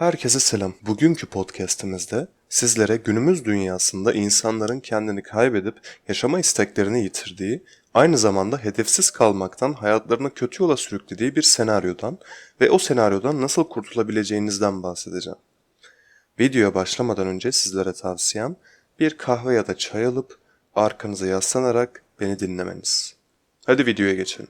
Herkese selam. Bugünkü podcast'imizde sizlere günümüz dünyasında insanların kendini kaybedip yaşama isteklerini yitirdiği, aynı zamanda hedefsiz kalmaktan hayatlarını kötü yola sürüklediği bir senaryodan ve o senaryodan nasıl kurtulabileceğinizden bahsedeceğim. Videoya başlamadan önce sizlere tavsiyem bir kahve ya da çay alıp arkanıza yaslanarak beni dinlemeniz. Hadi videoya geçelim.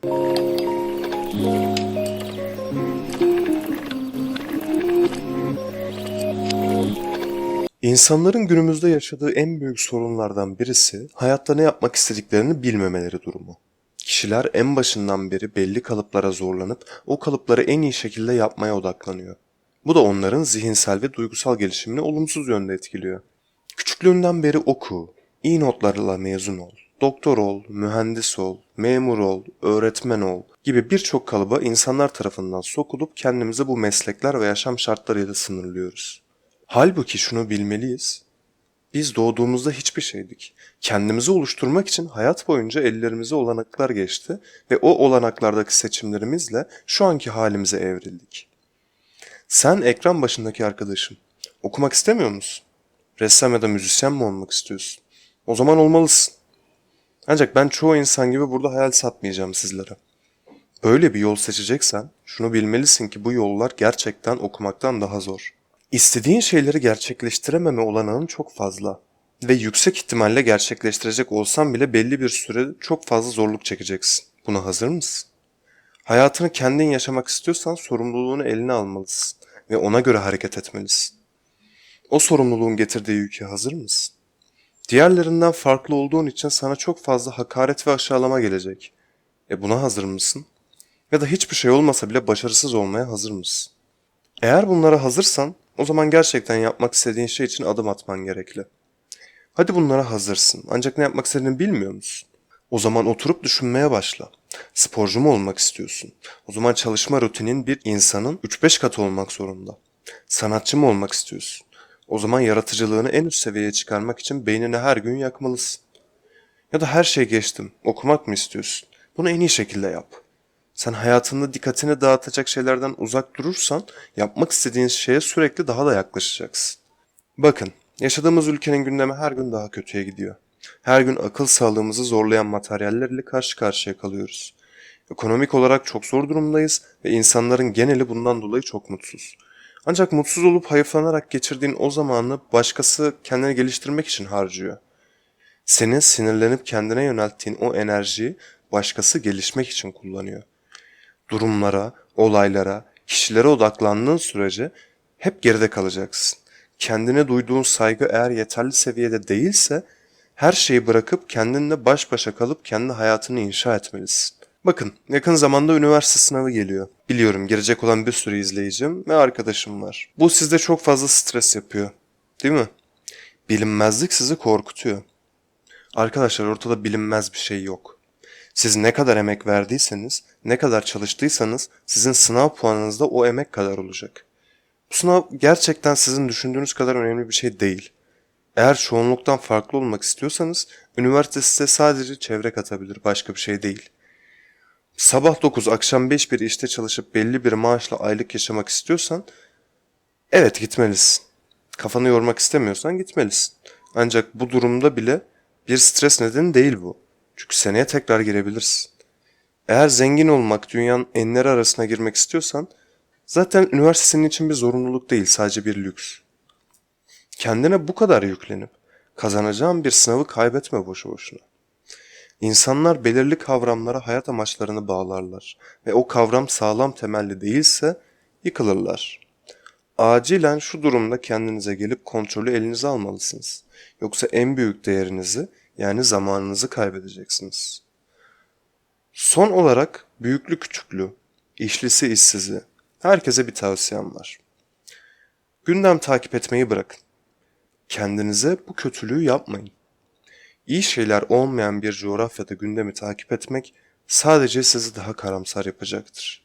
İnsanların günümüzde yaşadığı en büyük sorunlardan birisi hayatta ne yapmak istediklerini bilmemeleri durumu. Kişiler en başından beri belli kalıplara zorlanıp o kalıpları en iyi şekilde yapmaya odaklanıyor. Bu da onların zihinsel ve duygusal gelişimini olumsuz yönde etkiliyor. Küçüklüğünden beri oku, iyi notlarla mezun ol, doktor ol, mühendis ol, memur ol, öğretmen ol gibi birçok kalıba insanlar tarafından sokulup kendimizi bu meslekler ve yaşam şartlarıyla sınırlıyoruz. Halbuki şunu bilmeliyiz. Biz doğduğumuzda hiçbir şeydik. Kendimizi oluşturmak için hayat boyunca ellerimize olanaklar geçti ve o olanaklardaki seçimlerimizle şu anki halimize evrildik. Sen ekran başındaki arkadaşım. Okumak istemiyor musun? Ressam ya da müzisyen mi olmak istiyorsun? O zaman olmalısın. Ancak ben çoğu insan gibi burada hayal satmayacağım sizlere. Böyle bir yol seçeceksen şunu bilmelisin ki bu yollar gerçekten okumaktan daha zor. İstediğin şeyleri gerçekleştirememe olanağın çok fazla ve yüksek ihtimalle gerçekleştirecek olsan bile belli bir süre çok fazla zorluk çekeceksin. Buna hazır mısın? Hayatını kendin yaşamak istiyorsan sorumluluğunu eline almalısın ve ona göre hareket etmelisin. O sorumluluğun getirdiği yüke hazır mısın? Diğerlerinden farklı olduğun için sana çok fazla hakaret ve aşağılama gelecek. E buna hazır mısın? Ya da hiçbir şey olmasa bile başarısız olmaya hazır mısın? Eğer bunlara hazırsan o zaman gerçekten yapmak istediğin şey için adım atman gerekli. Hadi bunlara hazırsın ancak ne yapmak istediğini bilmiyor musun? O zaman oturup düşünmeye başla. Sporcu mu olmak istiyorsun? O zaman çalışma rutinin bir insanın 3-5 katı olmak zorunda. Sanatçı mı olmak istiyorsun? O zaman yaratıcılığını en üst seviyeye çıkarmak için beynini her gün yakmalısın. Ya da her şey geçtim. Okumak mı istiyorsun? Bunu en iyi şekilde yap. Sen hayatında dikkatini dağıtacak şeylerden uzak durursan yapmak istediğin şeye sürekli daha da yaklaşacaksın. Bakın, yaşadığımız ülkenin gündemi her gün daha kötüye gidiyor. Her gün akıl sağlığımızı zorlayan materyallerle karşı karşıya kalıyoruz. Ekonomik olarak çok zor durumdayız ve insanların geneli bundan dolayı çok mutsuz. Ancak mutsuz olup hayıflanarak geçirdiğin o zamanı başkası kendini geliştirmek için harcıyor. Senin sinirlenip kendine yönelttiğin o enerjiyi başkası gelişmek için kullanıyor durumlara, olaylara, kişilere odaklandığın sürece hep geride kalacaksın. Kendine duyduğun saygı eğer yeterli seviyede değilse her şeyi bırakıp kendinle baş başa kalıp kendi hayatını inşa etmelisin. Bakın yakın zamanda üniversite sınavı geliyor. Biliyorum girecek olan bir sürü izleyicim ve arkadaşım var. Bu sizde çok fazla stres yapıyor. Değil mi? Bilinmezlik sizi korkutuyor. Arkadaşlar ortada bilinmez bir şey yok. Siz ne kadar emek verdiyseniz, ne kadar çalıştıysanız sizin sınav puanınız da o emek kadar olacak. Bu sınav gerçekten sizin düşündüğünüz kadar önemli bir şey değil. Eğer çoğunluktan farklı olmak istiyorsanız üniversite size sadece çevre katabilir, başka bir şey değil. Sabah 9, akşam 5 bir işte çalışıp belli bir maaşla aylık yaşamak istiyorsan evet gitmelisin. Kafanı yormak istemiyorsan gitmelisin. Ancak bu durumda bile bir stres nedeni değil bu. Çünkü seneye tekrar girebilirsin. Eğer zengin olmak, dünyanın enleri arasına girmek istiyorsan zaten üniversite senin için bir zorunluluk değil, sadece bir lüks. Kendine bu kadar yüklenip kazanacağın bir sınavı kaybetme boşu boşuna. İnsanlar belirli kavramlara hayat amaçlarını bağlarlar ve o kavram sağlam temelli değilse yıkılırlar. Acilen şu durumda kendinize gelip kontrolü elinize almalısınız. Yoksa en büyük değerinizi yani zamanınızı kaybedeceksiniz. Son olarak büyüklü küçüklü, işlisi işsizi, herkese bir tavsiyem var. Gündem takip etmeyi bırakın. Kendinize bu kötülüğü yapmayın. İyi şeyler olmayan bir coğrafyada gündemi takip etmek sadece sizi daha karamsar yapacaktır.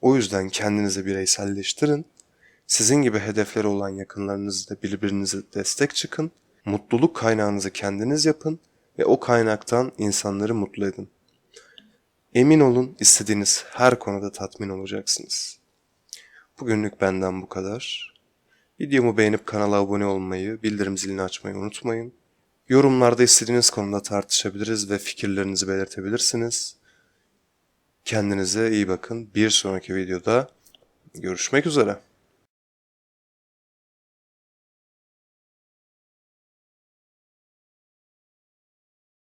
O yüzden kendinizi bireyselleştirin, sizin gibi hedefleri olan yakınlarınızla birbirinize destek çıkın Mutluluk kaynağınızı kendiniz yapın ve o kaynaktan insanları mutlu edin. Emin olun istediğiniz her konuda tatmin olacaksınız. Bugünlük benden bu kadar. Videomu beğenip kanala abone olmayı, bildirim zilini açmayı unutmayın. Yorumlarda istediğiniz konuda tartışabiliriz ve fikirlerinizi belirtebilirsiniz. Kendinize iyi bakın. Bir sonraki videoda görüşmek üzere.